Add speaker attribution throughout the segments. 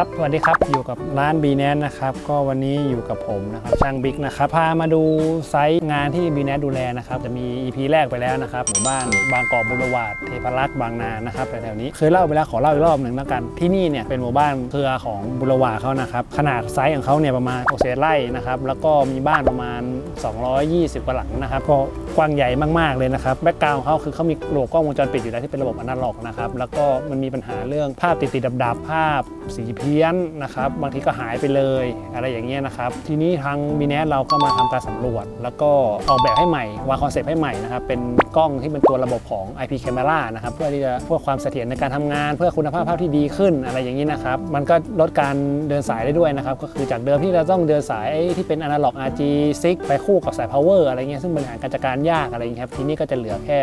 Speaker 1: ครับสวัสดีครับอยู่กับร้าน b ีแนนนะครับก็วันนี้อยู่กับผมนะครับช่างบิ๊กนะครับพามาดูไซต์งานที่ b ีแนนดูแลนะครับจะมี EP แรกไปแล้วนะครับหมู่บ้านบางกอกบุรวาดเทพรักษ์บางนานะครับแถวๆนี้เคยเล่าไปแล้วขอเล่าอีกรอบหนึ่งแล้วกันที่นี่เนี่ยเป็นหมู่บ้านเครือของบุรวาดเขานะครับขนาดไซส์ของเขาเนี่ยประมาณ60ไร่นะครับแล้วก็มีบ้านประมาณ 220กว่าหลังนะครับก็ กว้างใหญ่มากๆเลยนะครับแบ็กกราวด์ของเขาคือเขามีระบบกล้องวงจรปิดอยู่แล้วที่เป็นระบบอนาล็อกนะครับแล้วก็มันมีปัญหาเรื่องภาพติดๆดับๆภาพสีเพี้ยนนะครับบางทีก็หายไปเลยอะไรอย่างเงี้ยนะครับทีนี้ทางมีแนสเราก็มาทำการสำรวจ แล้วก็ออกแบบให้ใหม่วางคอนเซปต์ให้ใหม่นะครับเป็นกล้องที่เป็นตัวระบบของ IP camera นะครับเพื่อที่จะเพื่อความเสถียรในการทำงาน เพื่อคุณภาพภาพที่ดีขึ้นอะไรอย่างนี้นะครับมันก็ลดการเดินสายได้ด้วยนะครับก็คือจากเดิมที่เราต้องเดินสายที่เป็นอนาล็อก RG6 ไปคู่กับสาย power อะไรเงี้ยซึ่งบริหารการจัดการยากอะไรอย่างเงี้ยครับทีนี้ก็จะเหลือแค่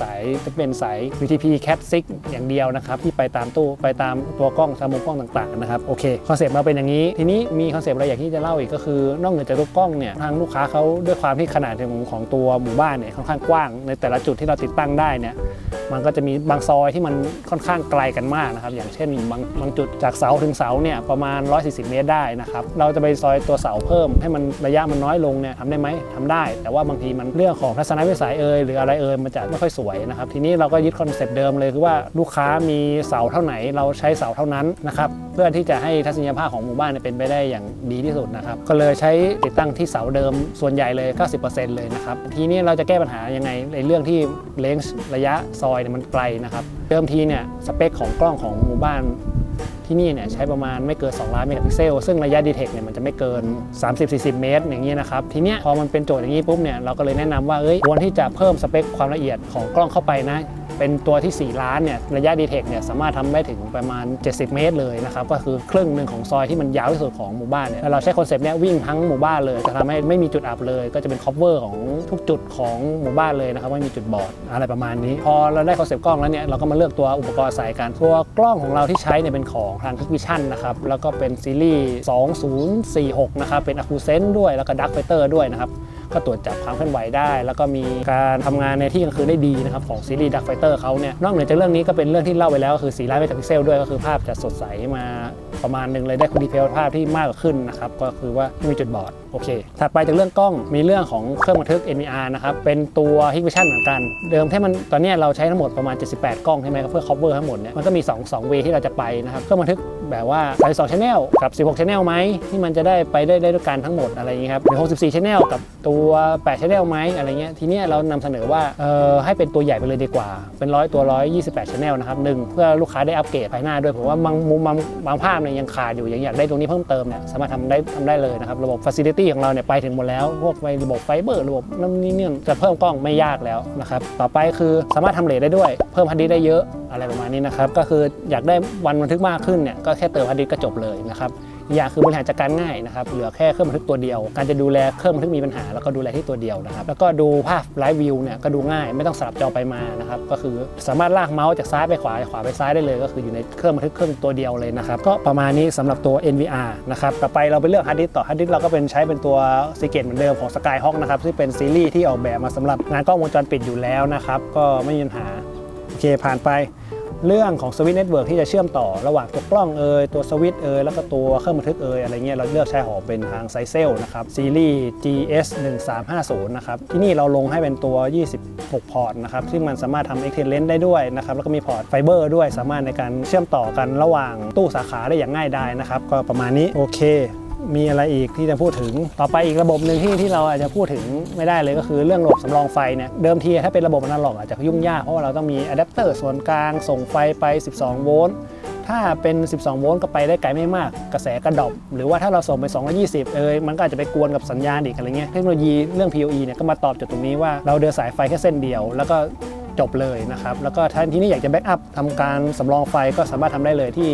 Speaker 1: สายเป็นสาย VTP Cat 6อย่างเดียวนะครับที่ไปตามตู้ไปตามตัวกล้องตามมุมกล้องต่างๆนะครับโอเคคอนเซปต์เราเป็นอย่างนี้ ทีนี้มีคอนเซปต์อะไรอย่ากที่จะเล่าอีกก็คือนอกเหนือจากตัวกล้องเนี่ยทางลูกค้าเขาด้วยความที่ขนาดของของตัวหมู่บ้านเนี่ยค่อนข้างกว้างในแต่ละจุดที่เราติดตั้งได้เนี่ยมันก็จะมีบางซอยที่มันค่อนข้างไกลกันมากนะครับอย่างเช่นบางบางจุดจากเสาถึงเสาเนี่ยประมาณ 140 เมตรได้นะครับเราจะไปซอยตัวเสาเพิ่ม ให้มันระยะมันน้อยลงเนี่ยทำได้ไหมทำได้ แต่ว่าบางทีมันเรื่องของทัศนวิสัยเอยหรืออะไรเอยมันจะไม่ค่อยสวยนะครับ ทีนี้เราก็ยึดคอนเซปต์เดิมเลยคือว่าลูกค้ามีเสาเท่าไหนเราใช้เสาเท่านั้นนะครับเพื่อที่จะให้ทัศนียภาพของหมู่บ้านเนี่ยเป็นไปได้อย่างดีที่สุดนะครับก็เลยใช้ติดตั้งที่เสาเดิมส่วนใหญ่เลย 90%เลยนะครับทีนี้เราจะแก้ปัญหายังไงในเรื่องที่เลนส์ระยะซอยเนี่ยมันไกลนะครับเดิมทีเนี่ยสเปคของกล้องของหมู่บ้าน ที่นี่เนี่ยใช้ประมาณไม่เกิน 2 ล้านเมกะพิกเซล ซึ่งระยะดีเทคเนี่ยมันจะไม่เกิน 30-40 เมตร อย่างนี้นะครับ ทีเนี้ยพอมันเป็นโจทย์อย่างนี้ปุ๊บเนี่ยเราก็เลยแนะนำว่าเอ้ยควรที่จะเพิ่มสเปคความละเอียดของกล้องเข้าไปนะ เป็นตัวที่ 4 ล้านเนี่ยระยะดีเทคเนี่ยสามารถทำได้ถึงประมาณ 70 เมตรเลยนะครับก็คือครึ่งหนึ่งของซอยที่มันยาวที่สุดของหมู่บ้านเนี่ยเราใช้คอนเซปต์เนี้ยวิ่งทั้งหมู่บ้านเลย จะทำให้ไม่มีจุดอับเลย ก็จะเป็น cover ของทุกจุดของหมู่บ้านเลยนะครับไม่มีจุดบอดอะไรประมาณนี้ พอเราได้คอนเซปต์กล้องแล้วเนี่ยเราก็มาเลือกตัวอุปกรณ์ใส่กันตัวกล้องของเราที่ใช้เนี่ยเป็นของทาง Hikvision นะครับแล้วก็เป็นซีรีส์ 2046 นะครับเป็น Accusent ด้วยแล้วก็ Dark Fighter ด้วยนะครับก็ตรวจจับความเคลื่อนไหวได้ แล้วก็มีการทำงานในที่กลางคืนได้ดีนะครับของซีรีส์ดักไฟเตอร์เขาเนี่ยนอกเหนือจากเรื่องนี้ก็เป็นเรื่องที่เล่าไปแล้วก็คือ4ล้านเมกะพิกเซลด้วยก็คือภาพจะสดใสมาประมาณหนึ่งเลยได้คุณดีเพลภาพที่มากขึ้นนะครับก็คือว่าไม่มีจุดบอดโอเค ถัดไปจากเรื่องกล้องมีเรื่องของเครื่องบันทึก NVR นะครับเป็นตัว Hikvision เหมือนกัน เดิมที่มันตอนนี้เราใช้ทั้งหมดประมาณ 78 กล้องใช่ไหมครับเพื่อ cover ทั้งหมดเนี่ยมันก็มี 2 2 way ที่เราจะไปนะครับเครื่องบันทึกแบบว่า32 channel กับ 16 channel ไหมที่มันจะได้ไปได้ได้ด้วยกันทั้งหมดอะไรอย่างนี้ครับหรือ64 channel กับตัว8 channel ไหมอะไรเงี้ยทีเนี้ยเรานำเสนอว่าเออให้เป็นตัวใหญ่ไปเลยดีกว่า เป็นร้อยตัว128 channel นะครับหนึ่งเพื่อลูกค้าได้อัปเกรดภายหน้าด้วยผมว่าบางมุมบางบางภาพเนี่ยยังขาดอยู่ยังอยากได้ตรงนี้เพิ่มเติมเนี่ยสามารถทำได้ทำได้เลยนะครับระบบ facility ของเราเนี่ยไปถึงหมดแล้ว พวกไฟระบบไฟเบอร์ระบบนั่นนี่เนี่ยจะเพิ่มกล้องไม่ยากแล้วนะครับต่อไปคือสามารถทำเลทได้ด้วย เพิ่มฮาร์ดดิสได้เยอะอะไรประมาณนี้นะครับก็คืออยากได้วันบันทึกมากขึ้นเนี่ยก็แค่เติมฮาร์ดดิสก็จบเลยนะครับ อย่างคือบริหารจัดการง่ายนะครับ เหลือแค่เครื่องบันทึกตัวเดียว การจะดูแลเครื่องบันทึกมีปัญหา แล้วก็ดูแลที่ตัวเดียวนะครับ แล้วก็ดูภาพไลฟ์วิวเนี่ยก็ดูง่าย ไม่ต้องสลับจอไปมานะครับ ก็คือสามารถลากเมาส์จากซ้ายไปขวาจากขวาไปซ้ายได้เลย ก็คืออยู่ในเครื่องบันทึกเครื่องตัวเดียวเลยนะครับ ก็ประมาณนี้สำหรับตัว NVR นะครับ ต่อไปเราไปเลือกฮาร์ดดิสก์ต่อฮาร์ดดิสก์เราก็เป็นใช้เป็นตัวซีเกตเหมือนเดิมของ Skyhawk นะครับซึ่งเป็นซีรีส์ที่ออกแบบมาสำหรับงานกล้องวงจรปิดอยู่แล้วนะครับ ก็ไม่มีปัญหา โอเคผ่านไป เรื่องของสวิตช์เน็ตเวิร์กที่จะเชื่อมต่อระหว่างตัวกล้องเอยตัวสวิตช์เอยแล้วก็ตัวเครื่องบันทึกเอยอะไรเงี้ยเราเลือกใช้หอเป็นทางไซเซลนะครับซีรีส์ GS 1350นะครับที่นี่เราลงให้เป็นตัว 26 พอร์ตนะครับซึ่งมันสามารถทำ extend ได้ด้วยนะครับแล้วก็มีพอร์ตไฟเบอร์ด้วยสามารถในการเชื่อมต่อกันระหว่างตู้สาขาได้อย่างง่ายดายนะครับก็ประมาณนี้โอเค มีอะไรอีกที่จะพูดถึง ต่อไปอีกระบบหนึ่งที่ที่เราอาจจะพูดถึงไม่ได้เลยก็คือเรื่องระบบสำรองไฟเนี่ยเดิมทีถ้าเป็นระบบอนาล็อกอาจจะยุ่งยากเพราะว่าเราต้องมีอะแดปเตอร์ส่วนกลางส่งไฟไป 12 โวลต์ถ้าเป็น 12 โวลต์ก็ไปได้ไกลไม่มากกระแสกระดอบ หรือว่าถ้าเราส่งไป 220 เอยมันก็อาจจะไปกวนกับสัญญาณอีกอะไรเงี้ยเทคโนโลยีเรื่อง PoE เนี่ยก็มาตอบโจทย์ตรงนี้ว่าเราเดินสายไฟแค่เส้นเดียว แล้วก็จบเลยนะครับแล้วก็ท่านที่นี่อยากจะแบ็กอัพทำการสำรองไฟก็สามารถทำได้เลยที่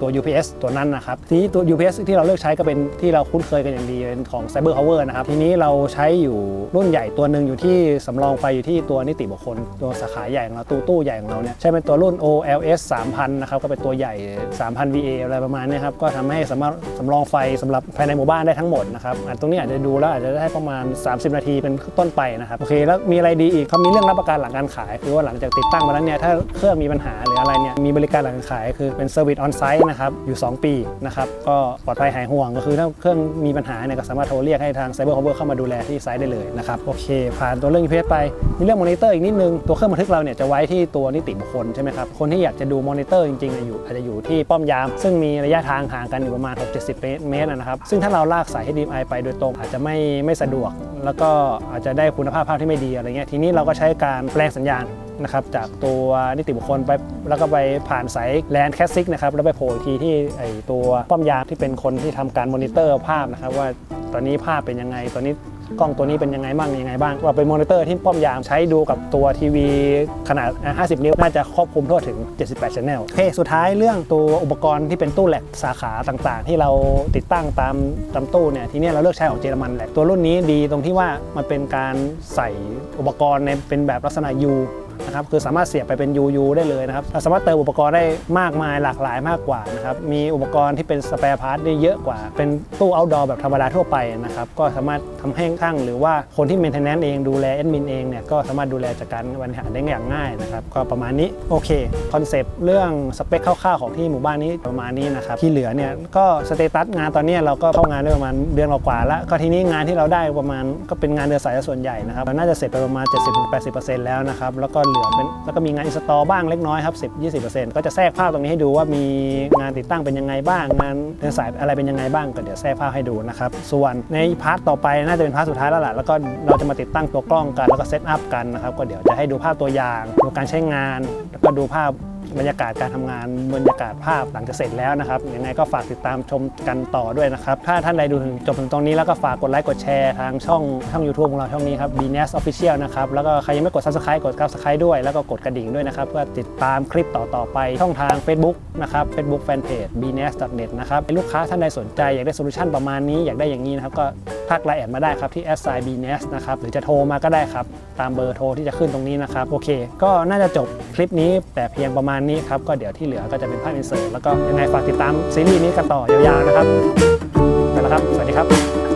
Speaker 1: ตัว UPS ตัวนั้นนะครับทีนี้ตัว UPS ที่เราเลือกใช้ก็เป็นที่เราคุ้นเคยกันอย่างดีเป็นของ Cyber Power นะครับทีนี้เราใช้อยู่รุ่นใหญ่ตัวหนึ่งอยู่ที่สำรองไฟอยู่ที่ตัวนิติบุคคล ตัวสาขาใหญ่ของเราตู้ตู้ใหญ่ของเราเนี่ยใช้เป็นตัวรุ่น OLS 3000นะครับก็เป็นตัวใหญ่ 3000 VA อะไรประมาณนี้ครับก็ทำให้สามารถสำรองไฟสำหรับภายในหมู่บ้านได้ทั้งหมดนะครับอันตรงนี้อาจจะดูแล้วอาจจะได้ประมาณ 30 นาทีเป็นต้นไปนะครับโอเคแล้วมีอะไรดีอีกเขามีเรื่องรับประกันหลังการขาย คือว่าหลังจากติดตั้งมาแล้วเนี่ยถ้าเครื่องมีปัญหาหรืออะไรเนี่ยมีบริการหลังการขายคือเป็นเซอร์วิสออนไซต์นะครับอยู่ 2 ปีนะครับก็ปลอดภัยหายห่วงก็คือถ้าเครื่องมีปัญหาเนี่ยก็สามารถโทรเรียกให้ทาง Cyber Cover เข้ามาดูแลที่ไซต์ได้เลยนะครับโอเค ผ่านตัวเรื่อง GPS ไปมีเรื่องมอนิเตอร์อีกนิดนึง ตัวเครื่องบันทึกเราเนี่ยจะไว้ที่ตัวนิติบุคคลใช่ไหมครับคนที่อยากจะดูมอนิเตอร์จริงๆอยู่อาจจะอยู่ที่ป้อมยาม ซึ่งมีระยะทางห่างกันอยู่ประมาณ 6-70 เมตรนะครับซึ่งถ้าเราลากสาย HDMI ไปโดยตรงอาจจะไม่ไม่สะดวก แล้วก็อาจจะได้คุณภาพภาพที่ไม่ดีอะไรเงี้ยทีนี้เราก็ใช้การแปลงสัญญาณ นะครับจากตัวนิติบุคคลไปแล้วก็ไปผ่านสายแลนแคสซิกนะครับแล้วไปโผล่ทีที่ไอตัวป้อมยามที่เป็นคนที่ทำการมอนิเตอร์ภาพนะครับว่าตอนนี้ภาพเป็นยังไง ตอนนี้กล้องตัวนี้เป็นยังไงบ้างยังไงบ้างเราไปมอนิเตอร์ที่ป้อมยามใช้ดูกับตัวทีวีขนาด 50 นิ้ว น่าจะครอบคลุมทั่วถึง 78 Channel โอเคสุดท้ายเรื่องตัวอุปกรณ์ที่เป็นตู้แหลกสาขาต่างๆ ที่เราติดตั้งตามตามตู้เนี่ยทีนี้เราเลือกใช้ของเยอรมันแหละตัวรุ่นนี้ดีตรงที่ว่ามันเป็นการใส่อุปกรณ์ในเป็นแบบลักษณะ U นะครับคือสามารถเสียบไปเป็น UU ได้เลยนะครับเราสามารถเติมอุปกรณ์ได้มากมายหลากหลายมากกว่านะครับมีอุปกรณ์ที่เป็นสเปร์พาร์ทได้เยอะกว่า เป็นตู้ outdoor แบบธรรมดาทั่วไปนะครับก็สามารถทำให้ช่างหรือว่าคนที่ maintenance เองดูแลแอดมินเองเนี่ยก็สามารถดูแลจัดการบริหารได้อย่างง่ายนะครับก็ประมาณนี้โอเคคอนเซปต์เรื่องสเปคคร่าวๆของที่หมู่บ้านนี้ประมาณนี้นะครับที่เหลือเนี่ยก็สเตตัสงานตอนนี้เราก็เข้างานได้ประมาณเดือนกว่าๆแล้วก็ทีนี้งานที่เราได้ประมาณก็เป็นงานเดือนสายส่วนใหญ่นะครับเราน่าจะเสร็จไปประมาณ 70-80%แล้วนะครับแล้วก็เหลือเป็นแล้วก็มีงานอินสตอลบ้างเล็กน้อยครับ10-20%ก็จะแทรกภาพตรงนี้ให้ดูว่ามีงานติดตั้งเป็นยังไงบ้าง งานเดินสายอะไรเป็นยังไงบ้างก็เดี๋ยวแทรกภาพให้ดูนะครับส่วนในพาร์ทต่อไปน่าจะเป็นพาร์ทสุดท้ายแล้วล่ะแล้วก็เราจะมาติดตั้งตัวกล้องกันแล้วก็เซตอัพกันนะครับก็เดี๋ยวจะให้ดูภาพตัวอย่างดูการใช้งาน แล้วก็ดูภาพบรรยากาศการทำงานบรรยากาศภาพหลังจากเสร็จแล้วนะครับยังไงก็ฝากติดตามชมกันต่อด้วยนะครับ ถ้าท่านใดดูถึงจบถึงตรงนี้แล้วก็ฝากกดไลค์กดแชร์ทางช่องช่อง YouTube ของเราช่องนี้ครับ b n e s Official นะครับ แล้วก็ใครยังไม่กด Subscribe กด Subscribe ด้วย แล้วก็กดกระดิ่งด้วยนะครับ เพื่อติดตามคลิปต่อ ๆ ไปช่องทาง Facebook นะครับ Facebook Fanpage b n e s net นะครับลูกค้าท่านใดสนใจอยากได้โซลูชันประมาณนี้อยากได้อย่างนี้นะครับก็ทักไลน์แอดมาได้ครับที่ s i b n e s นะครับหรือจะโทรมาก็ได้ครับตามเบอร์โทรที่จะขึ้นตรงนี้นะครับโอเค ก็น่าจะจบคลิปนี้แต่เพียงประมาณนี้ครับ ก็เดี๋ยวที่เหลือก็จะเป็นภาพอินเสิร์ตแล้วก็ยังไงฝากติดตามซีรีส์นี้กันต่อยาวๆนะครับไปแล้วครับ สวัสดีครับ